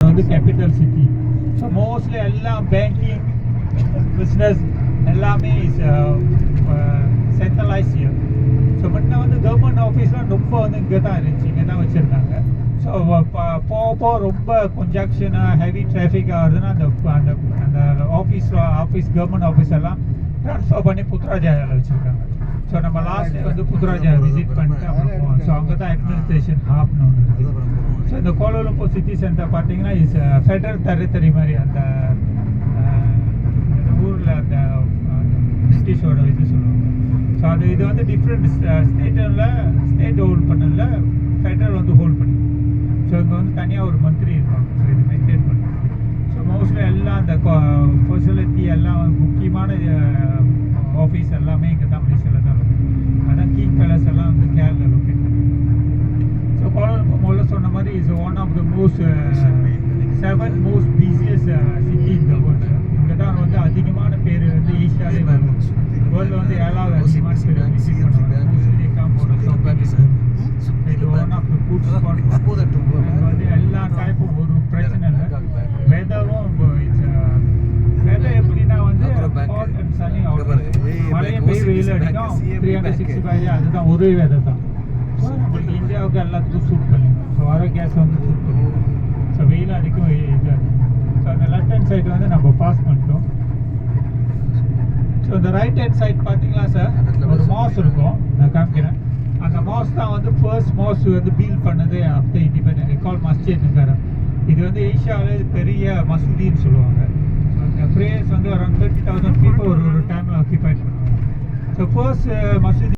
வந்து capital city so mostly எல்லாம் banking business எல்லாமே இஸ் சென்ட்ரலைஸ் இயர் ஸோ முன்ன வந்து கவர்மெண்ட் ஆஃபீஸ்லாம் ரொம்ப வந்து இங்கே தான் இருந்துச்சு. இங்கே தான் வச்சுருந்தாங்க ஸோ போக போக ரொம்ப கொஞ்சக்ஷனாக ஹெவி டிராஃபிக் ஆகுதுன்னா அந்த அந்த அந்த ஆஃபீஸ் ஆஃபீஸ் கவர்மெண்ட் ஆஃபீஸ் எல்லாம் ட்ரான்ஸ்ஃபர் பண்ணி புத்ராஜாவில் வச்சுருக்காங்க. ஸோ நம்ம லாஸ்ட் வந்து புத்ராஜா விசிட் பண்ணிட்டு அப்புறம் போவோம். ஸோ அங்கே தான் அட்மினிஸ்ட்ரேஷன் ஹாப்னு ஒன்று இருக்குது ஸோ இந்த கோலாலம்பூர் சிட்டி சென்டர் பார்த்தீங்கன்னா இஸ் ஃபெடரல் டெரிட்டரி மாதிரி அந்த ஊரில் அந்த அந்த பிரிட்டிஷோட இது சொல்லுவாங்க. ஸோ அது இது வந்து டிஃப்ரெண்ட் ஸ்டேட்டில் ஸ்டேட் ஹோல்ட் பண்ணல ஃபெடரல் வந்து ஹோல்ட் பண்ணி. ஸோ இங்கே வந்து தனியாக ஒரு மந்திரி இருப்பாங்க ஸோ இது மெயின்டைன் பண்ணி. ஸோ மோஸ்ட்லி எல்லாம் அந்த ஃபெசிலிட்டி எல்லாம் முக்கியமான ஆஃபீஸ் எல்லாமே இங்கே தான் மலேசியாவில் தான் இருக்கு அதான் கிங் பேலஸ் எல்லாம் வந்து கேரளா லொக்கேட் ஸோ கோலாலம்பூர் முதல்ல சொன்ன மாதிரி is one of the most seven most busiest city இந்த வேர்ல்டு இங்கே தான் வந்து அதிகமான பேர் வந்து ஏஷியாலே வரும். வேர்ல்டில் வந்து ஏழாவது அதிகமான பேர் விசிட் வந்து எல்லா டைப்பும் ஒரு பிரச்சனை இல்லை. வெதரும் வெதர் எப்படின்னா வந்து ஹாட் அண்ட் சனி மழையும் பெய்ய வெயில் அடிக்கும். த்ரீ ஹண்ட்ரட் சிக்ஸ்டி ஃபைவ் அதுதான் ஒரே வெதர் தான். இந்தியாவுக்கு எல்லாத்துக்கும் சூட் பண்ணிடும் ஸோ வர கேஸ் வந்து சூட் பண்ணிடும் ஸோ வெயில் அடிக்கும் வெயில் இது ஸோ அந்த லெஃப்ட் ஹேண்ட் சைடு வந்து நம்ம பாஸ் பண்ணிட்டோம். ஸோ இந்த ரைட் ஹேண்ட் சைடு பார்த்தீங்களா சார் ஒரு மாஸ் இருக்கும். நான் காமிக்கிறேன். அந்த மாஸ் தான் வந்து ஃபர்ஸ்ட் மாஸ் வந்து பீல் பண்ணது ஆஃப்டர் இண்டிபெண்டன்ட் கால் மஸ்ஜித் இது வந்து ஏஷியாவில் பெரிய மசூதின்னு சொல்லுவாங்க. ஸோ ப்ரேயர்ஸ் வந்து அரௌண்ட் தேர்ட்டி தௌசண்ட் பீப்புள் ஒரு ஒரு டைமில் ஆக்கிபை பண்ணுவாங்க. ஸோ ஃபர்ஸ்ட் மசூதி